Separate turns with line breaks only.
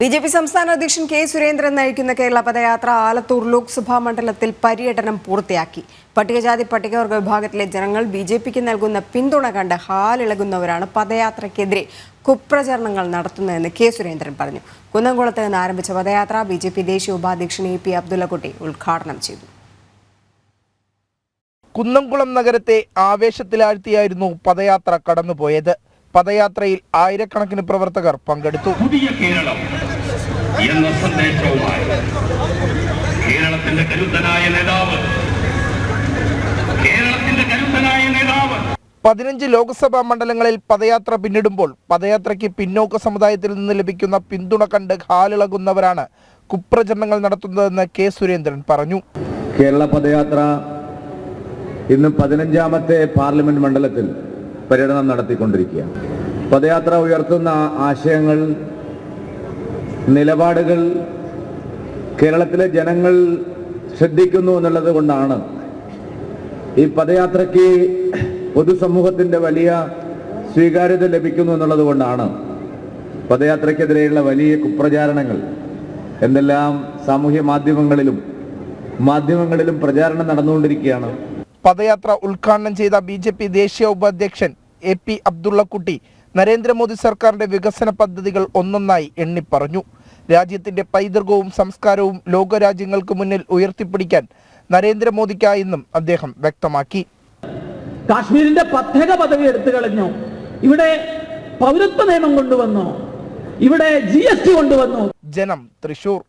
B J P സംസ്ഥാന അധ്യക്ഷൻ K Surendran നയിക്കുന്ന കേരള പദയാത്ര ആലത്തൂർ ലോക്സഭാ മണ്ഡലത്തിൽ പര്യടനം പൂർത്തിയാക്കി. പട്ടികജാതി പട്ടികവർഗ വിഭാഗത്തിലെ ജനങ്ങൾ ബി ജെ പിക്ക് നൽകുന്ന പിന്തുണ കണ്ട് ഹാലിളകുന്നവരാണ് പദയാത്രയ്ക്കെതിരെ കുപ്രചരണങ്ങൾ നടത്തുന്നതെന്ന് കെ സുരേന്ദ്രൻ പറഞ്ഞു. കുന്നംകുളത്ത് നിന്ന് ആരംഭിച്ച പദയാത്ര ബി ജെ പി ദേശീയ ഉപാധ്യക്ഷൻ എ പി അബ്ദുള്ളക്കുട്ടി ഉദ്ഘാടനം ചെയ്തു.
കുന്നംകുളം നഗരത്തെ ആവേശത്തിലാഴ്ത്തിയായിരുന്നു പദയാത്ര കടന്നുപോയത്. പദയാത്രയിൽ ആയിരക്കണക്കിന് പ്രവർത്തകർ പങ്കെടുത്തു.
പുതിയ കേരളം. എന്ന സന്ദേശവുമായി കേരളത്തിന്റെ കരുത്തനായ നേതാവ് കേരളത്തിന്റെ കരുത്തനായ നേതാവ്.
പതിനഞ്ച് ലോക്സഭാ മണ്ഡലങ്ങളിൽ പദയാത്ര പിന്നിടുമ്പോൾ പദയാത്രയ്ക്ക് പിന്നോക്ക സമുദായത്തിൽ നിന്ന് ലഭിക്കുന്ന പിന്തുണ കണ്ട് ഹാലിളകുന്നവരാണ് കുപ്രചരണങ്ങൾ നടത്തുന്നതെന്ന് കെ സുരേന്ദ്രൻ പറഞ്ഞു.
കേരള പദയാത്ര ഇന്ന് പതിനഞ്ചാമത്തെ പാർലമെന്റ് മണ്ഡലത്തിൽ പര്യടനം നടത്തിക്കൊണ്ടിരിക്കുകയാണ്. പദയാത്ര ഉയർത്തുന്ന ആശയങ്ങൾ നിലപാടുകൾ കേരളത്തിലെ ജനങ്ങൾ ശ്രദ്ധിക്കുന്നു എന്നുള്ളത് കൊണ്ടാണ് ഈ പദയാത്രയ്ക്ക് പൊതുസമൂഹത്തിന്റെ വലിയ സ്വീകാര്യത ലഭിക്കുന്നു എന്നുള്ളത് കൊണ്ടാണ് പദയാത്രയ്ക്കെതിരെയുള്ള വലിയ കുപ്രചാരണങ്ങൾ. എന്തെല്ലാം സാമൂഹ്യ മാധ്യമങ്ങളിലും മാധ്യമങ്ങളിലും പ്രചാരണം നടന്നുകൊണ്ടിരിക്കുകയാണ്.
പദയാത്ര ഉദ്ഘാടനം ചെയ്ത ബി ജെ പി ദേശീയ ഉപാധ്യക്ഷൻ എ പി അബ്ദുള്ളക്കുട്ടി നരേന്ദ്രമോദി സർക്കാരിന്റെ വികസന പദ്ധതികൾ ഒന്നൊന്നായി എണ്ണിപ്പറഞ്ഞു. രാജ്യത്തിന്റെ പൈതൃകവും സംസ്കാരവും ലോകരാജ്യങ്ങൾക്ക് മുന്നിൽ ഉയർത്തിപ്പിടിക്കാൻ നരേന്ദ്രമോദിക്കായെന്നും അദ്ദേഹം വ്യക്തമാക്കി.
കാശ്മീരിന്റെ പ്രത്യേക പദവി എടുത്തു കളഞ്ഞു. ഇവിടെ പൗരത്വ നിയമം കൊണ്ടുവന്നു. ഇവിടെ ജി എസ് ടി കൊണ്ടുവന്നു.
ജനം തൃശൂർ.